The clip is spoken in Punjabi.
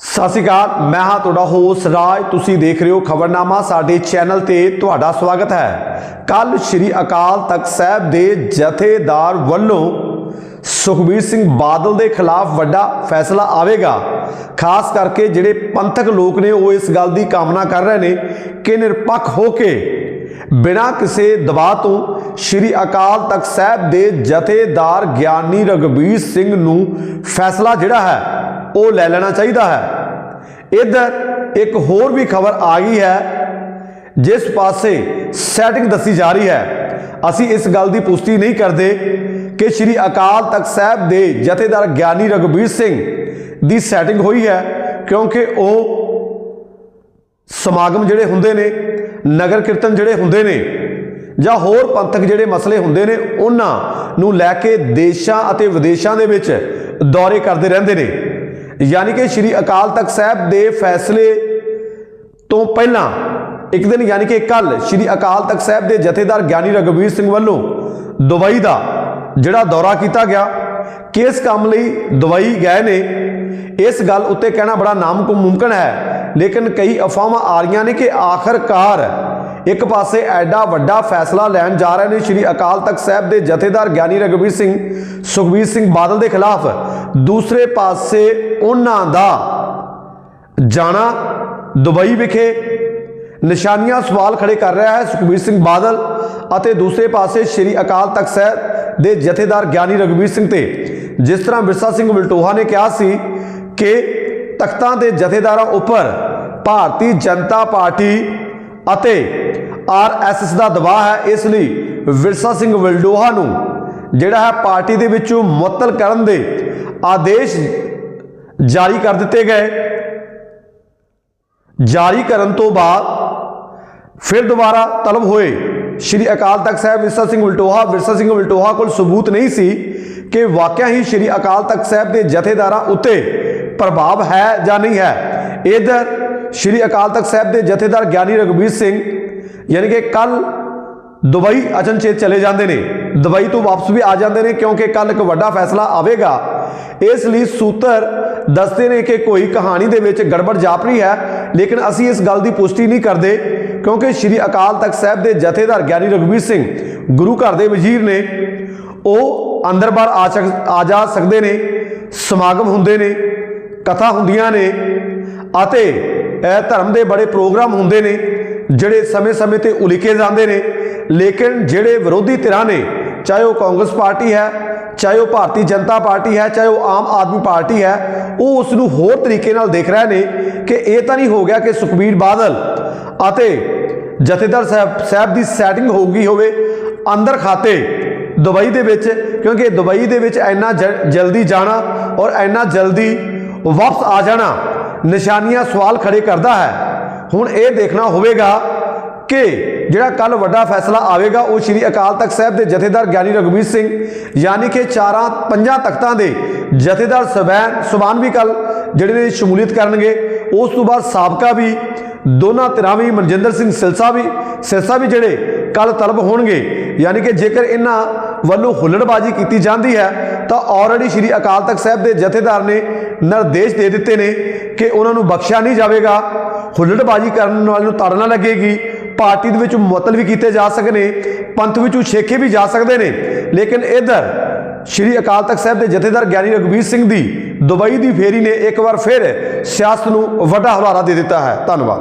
ਸਤਿ ਸ਼੍ਰੀ ਅਕਾਲ, ਮੈਂ ਹਾਂ ਤੁਹਾਡਾ ਹੋਸ ਰਾਜ। ਤੁਸੀਂ ਦੇਖ ਰਹੇ ਹੋ ਖਬਰਨਾਮਾ, ਸਾਡੇ ਚੈਨਲ ਤੇ ਤੁਹਾਡਾ ਸਵਾਗਤ ਹੈ। ਕੱਲ ਸ੍ਰੀ ਅਕਾਲ ਤਖਤ ਸਾਹਿਬ ਦੇ ਜਥੇਦਾਰ ਵੱਲੋਂ ਸੁਖਬੀਰ ਸਿੰਘ ਬਾਦਲ ਦੇ ਖਿਲਾਫ ਵੱਡਾ ਫੈਸਲਾ ਆਵੇਗਾ। ਖਾਸ ਕਰਕੇ ਜਿਹੜੇ ਪੰਥਕ ਲੋਕ ਨੇ, ਉਹ ਇਸ ਗੱਲ ਦੀ ਕਾਮਨਾ ਕਰ ਰਹੇ ਨੇ ਕਿ ਨਿਰਪੱਖ ਹੋ ਕੇ ਬਿਨਾਂ ਕਿਸੇ ਦਬਾਅ ਤੋਂ ਸ੍ਰੀ ਅਕਾਲ ਤਖਤ ਸਾਹਿਬ ਦੇ ਜਥੇਦਾਰ ਗਿਆਨੀ ਰਗਵੀਰ ਸਿੰਘ ਨੂੰ ਫੈਸਲਾ ਜਿਹੜਾ ਹੈ ਉਹ ਲੈ ਲੈਣਾ ਚਾਹੀਦਾ ਹੈ। ਇੱਧਰ ਇੱਕ ਹੋਰ ਵੀ ਖਬਰ ਆ ਗਈ ਹੈ। ਜਿਸ ਪਾਸੇ ਸੈਟਿੰਗ ਦੱਸੀ ਜਾ ਰਹੀ ਹੈ। ਅਸੀਂ ਇਸ ਗੱਲ ਦੀ ਪੁਸ਼ਟੀ ਨਹੀਂ ਕਰਦੇ ਕਿ ਸ੍ਰੀ ਅਕਾਲ ਤਖਤ ਸਾਹਿਬ ਦੇ ਜਥੇਦਾਰ ਗਿਆਨੀ ਰਗਵੀਰ ਸਿੰਘ ਦੀ ਸੈਟਿੰਗ ਹੋਈ ਹੈ, ਕਿਉਂਕਿ ਉਹ ਸਮਾਗਮ ਜਿਹੜੇ ਹੁੰਦੇ ਨੇ, ਨਗਰ ਕੀਰਤਨ ਜਿਹੜੇ ਹੁੰਦੇ ਨੇ, ਜਾਂ ਹੋਰ ਪੰਥਕ ਜਿਹੜੇ ਮਸਲੇ ਹੁੰਦੇ ਨੇ, ਉਹਨਾਂ ਨੂੰ ਲੈ ਕੇ ਦੇਸ਼ਾਂ ਅਤੇ ਵਿਦੇਸ਼ਾਂ ਦੇ ਵਿੱਚ ਦੌਰੇ ਕਰਦੇ ਰਹਿੰਦੇ ਨੇ। ਯਾਨੀ ਕਿ ਸ੍ਰੀ ਅਕਾਲ ਤਖਤ ਸਾਹਿਬ ਦੇ ਫੈਸਲੇ ਤੋਂ ਪਹਿਲਾਂ, ਇੱਕ ਦਿਨ ਯਾਨੀ ਕਿ ਕੱਲ ਸ੍ਰੀ ਅਕਾਲ ਤਖਤ ਸਾਹਿਬ ਦੇ ਜਥੇਦਾਰ ਗਿਆਨੀ ਰਗਵੀਰ ਸਿੰਘ ਵੱਲੋਂ ਦੁਬਈ ਦਾ ਜਿਹੜਾ ਦੌਰਾ ਕੀਤਾ ਗਿਆ, ਕਿਸ ਕੰਮ ਲਈ ਦੁਬਈ ਗਏ ਨੇ, ਇਸ ਗੱਲ ਉੱਤੇ ਕਹਿਣਾ ਬੜਾ ਨਾਮੁਮਕਿਨ ਹੈ, ਲੇਕਿਨ ਕਈ ਅਫਵਾਹਾਂ ਆ ਰਹੀਆਂ ਨੇ ਕਿ ਆਖਰਕਾਰ ਇੱਕ ਪਾਸੇ ਐਡਾ ਵੱਡਾ ਫੈਸਲਾ ਲੈਣ ਜਾ ਰਹੇ ਨੇ ਸ੍ਰੀ ਅਕਾਲ ਤਖਤ ਸਾਹਿਬ ਦੇ ਜਥੇਦਾਰ ਗਿਆਨੀ ਰਗਵੀਰ ਸਿੰਘ, ਸੁਖਬੀਰ ਸਿੰਘ ਬਾਦਲ ਦੇ ਖਿਲਾਫ। ਦੂਸਰੇ ਪਾਸੇ ਉਹਨਾਂ ਦਾ ਜਾਣਾ ਦੁਬਈ ਵਿਖੇ ਨਿਸ਼ਾਨੀਆਂ ਸਵਾਲ ਖੜੇ ਕਰ ਰਿਹਾ ਹੈ ਸੁਖਬੀਰ ਸਿੰਘ ਬਾਦਲ ਅਤੇ ਦੂਸਰੇ ਪਾਸੇ ਸ੍ਰੀ ਅਕਾਲ ਤਖਤ ਸਾਹਿਬ ਦੇ ਜਥੇਦਾਰ ਗਿਆਨੀ ਰਗਵੀਰ ਸਿੰਘ ਤੇ। ਜਿਸ ਤਰ੍ਹਾਂ ਵਿਰਸਾ ਸਿੰਘ ਵਲਟੋਹਾ ਨੇ ਕਿਹਾ ਸੀ ਕਿ ਤਖਤਾਂ ਦੇ ਜਥੇਦਾਰਾਂ ਉੱਪਰ ਭਾਰਤੀ ਜਨਤਾ ਪਾਰਟੀ ਅਤੇ ਆਰਐਸਐਸ ਦਾ ਦਬਾਅ ਹੈ, ਇਸ ਲਈ ਵਿਰਸਾ ਸਿੰਘ ਵਲਡੋਹਾ ਨੂੰ, ਜਿਹੜਾ ਹੈ ਪਾਰਟੀ ਦੇ ਵਿੱਚੋਂ ਮੁਅੱਤਲ ਕਰਨ ਦੇ ਆਦੇਸ਼ ਜਾਰੀ ਕਰ ਦਿੱਤੇ ਗਏ। ਜਾਰੀ ਕਰਨ ਤੋਂ ਬਾਅਦ ਫਿਰ ਦੁਬਾਰਾ ਤਲਬ ਹੋਏ ਸ਼੍ਰੀ ਅਕਾਲ ਤਖਤ ਸਾਹਿਬ ਵਿਰਸਾ ਸਿੰਘ ਵਲਟੋਹਾ ਵਿਰਸਾ ਸਿੰਘ ਵਲਟੋਹਾ ਕੋਲ ਸਬੂਤ ਨਹੀਂ ਸੀ ਕਿ ਵਾਕਿਆ ਹੀ ਸ਼੍ਰੀ ਅਕਾਲ ਤਖਤ ਸਾਹਿਬ ਦੇ ਜਥੇਦਾਰਾਂ ਉੱਤੇ ਪ੍ਰਭਾਵ ਹੈ ਜਾਂ ਨਹੀਂ ਹੈ। ਇਧਰ ਸ਼੍ਰੀ ਅਕਾਲ ਤਖਤ ਸਾਹਿਬ ਦੇ ਜਥੇਦਾਰ ਗਿਆਨੀ ਰਗਵੀਰ ਸਿੰਘ ਯਾਨੀ ਕਿ ਕੱਲ ਦੁਬਈ ਅਚਨਚੇਤ ਚਲੇ ਜਾਂਦੇ ਨੇ। ਦੁਬਈ ਤੋਂ ਵਾਪਸ ਵੀ ਆ ਜਾਂਦੇ ਨੇ ਕਿਉਂਕਿ ਕੱਲ ਇੱਕ ਵੱਡਾ ਫੈਸਲਾ ਆਵੇਗਾ। ਇਸ ਲਈ ਸੂਤਰ ਦੱਸਦੇ ਨੇ ਕਿ ਕੋਈ ਕਹਾਣੀ ਦੇ ਵਿੱਚ ਗੜਬੜ ਜਾਪ ਜਾਪਰੀ ਹੈ, ਲੇਕਿਨ ਅਸੀਂ ਇਸ ਗੱਲ ਦੀ ਪੁਸ਼ਟੀ ਨਹੀਂ ਕਰਦੇ ਕਿਉਂਕਿ ਸ੍ਰੀ ਅਕਾਲ ਤਖਤ ਸਾਹਿਬ ਦੇ ਜਥੇਦਾਰ ਗਿਆਨੀ ਰਗਵੀਰ ਸਿੰਘ, ਗੁਰੂ ਘਰ ਦੇ ਵਜ਼ੀਰ ਨੇ, ਉਹ ਅੰਦਰ ਬਾਹਰ ਆ ਸਕ- ਆ ਜਾ ਸਕਦੇ ਨੇ, ਸਮਾਗਮ ਹੁੰਦੇ ਨੇ, ਕਥਾ ਹੁੰਦੀਆਂ ਨੇ ਅਤੇ ਇਹ ਧਰਮ ਦੇ ਬੜੇ ਪ੍ਰੋਗਰਾਮ ਹੁੰਦੇ ਨੇ। ਜਿਹੜੇ ਸਮੇਂ-ਸਮੇਂ ਤੇ ਉਲੀਕੇ ਜਾਂਦੇ ਨੇ, ਲੇਕਿਨ ਜਿਹੜੇ ਵਿਰੋਧੀ ਧਿਰਾਂ ਨੇ, ਚਾਹੇ ਉਹ ਕਾਂਗਰਸ ਪਾਰਟੀ ਹੈ, ਚਾਹੇ ਉਹ ਭਾਰਤੀ ਜਨਤਾ ਪਾਰਟੀ ਹੈ, ਚਾਹੇ ਉਹ ਆਮ ਆਦਮੀ ਪਾਰਟੀ ਹੈ, ਉਹ ਉਸ ਨੂੰ ਹੋਰ ਤਰੀਕੇ ਨਾਲ ਦੇਖ ਰਹੇ ਨੇ ਕਿ ਇਹ ਤਾਂ ਨਹੀਂ ਹੋ ਗਿਆ ਕਿ ਸੁਖਬੀਰ ਬਾਦਲ ਅਤੇ ਜਥੇਦਾਰ ਸਾਹਿਬ ਸਾਹਿਬ ਦੀ ਸੈਟਿੰਗ ਹੋ ਗਈ ਹੋਵੇ ਅੰਦਰ ਖਾਤੇ ਦੁਬਈ ਦੇ ਵਿੱਚ, ਕਿਉਂਕਿ ਦੁਬਈ ਦੇ ਵਿੱਚ ਇੰਨਾ ਜ- ਜਲਦੀ ਜਾਣਾ ਔਰ ਇੰਨਾ ਜਲਦੀ ਵਾਪਸ ਆ ਜਾਣਾ ਨਿਸ਼ਾਨੀਆਂ ਸਵਾਲ ਖੜੇ ਕਰਦਾ ਹੈ। ਹੁਣ ਇਹ ਦੇਖਣਾ ਹੋਵੇਗਾ ਕਿ ਜਿਹੜਾ ਕੱਲ ਵੱਡਾ ਫੈਸਲਾ ਆਵੇਗਾ, ਉਹ ਸ੍ਰੀ ਅਕਾਲ ਤਖਤ ਸਾਹਿਬ ਦੇ ਜਥੇਦਾਰ ਗਿਆਨੀ ਰਗਵੀਰ ਸਿੰਘ, ਯਾਨੀ ਕਿ ਚਾਰਾਂ ਪੰਜਾਂ ਤਖਤਾਂ ਦੇ ਜਥੇਦਾਰ ਸਬੈਨ ਸੁਬਾਨ ਵੀ ਕੱਲ ਜਿਹੜੇ ਨੇ ਸ਼ਮੂਲੀਅਤ ਕਰਨਗੇ। ਉਸ ਤੋਂ ਬਾਅਦ ਸਾਬਕਾ ਵੀ, ਦੋਨਾਂ ਧਿਰਾਂ ਵੀ, ਮਨਜਿੰਦਰ ਸਿੰਘ ਸਿਲਸਾ ਵੀ, ਸਿਰਸਾ ਵੀ ਜਿਹੜੇ ਕੱਲ ਤਲਬ ਹੋਣਗੇ। ਯਾਨੀ ਕਿ ਜੇਕਰ ਇਹਨਾਂ ਵੱਲੋਂ ਹੁੱਲੜਬਾਜ਼ੀ ਕੀਤੀ ਜਾਂਦੀ ਹੈ, ਤਾਂ ਆਲਰੇਡੀ ਸ੍ਰੀ ਅਕਾਲ ਤਖਤ ਸਾਹਿਬ ਦੇ ਜਥੇਦਾਰ ਨੇ ਨਿਰਦੇਸ਼ ਦੇ ਦਿੱਤੇ ਨੇ ਕਿ ਉਹਨਾਂ ਨੂੰ ਬਖਸ਼ਿਆ ਨਹੀਂ ਜਾਵੇਗਾ। ਹੁੱਲੜਬਾਜ਼ੀ ਕਰਨ ਵਾਲੇ ਨੂੰ ਤਾੜਨਾ ਲੱਗੇਗੀ। ਪਾਰਟੀ ਦੇ ਵਿੱਚ ਮੁਅੱਤਲ ਵੀ ਕੀਤੇ ਜਾ ਸਕਦੇ ਨੇ, ਪੰਥ ਵਿੱਚੋਂ ਛੇਕੇ ਵੀ ਜਾ ਸਕਦੇ ਨੇ। ਲੇਕਿਨ ਇਧਰ ਸ਼੍ਰੀ ਅਕਾਲ ਤਖਤ ਸਾਹਿਬ ਦੇ ਜਥੇਦਾਰ ਗਿਆਨੀ ਰਗਵੀਰ ਸਿੰਘ ਦੀ ਦੁਬਈ ਦੀ ਫੇਰੀ ਨੇ ਇੱਕ ਵਾਰ ਫਿਰ ਸਿਆਸਤ ਨੂੰ ਵੱਡਾ ਹੁਲਾਰਾ ਦੇ ਦਿੱਤਾ ਹੈ। ਧੰਨਵਾਦ।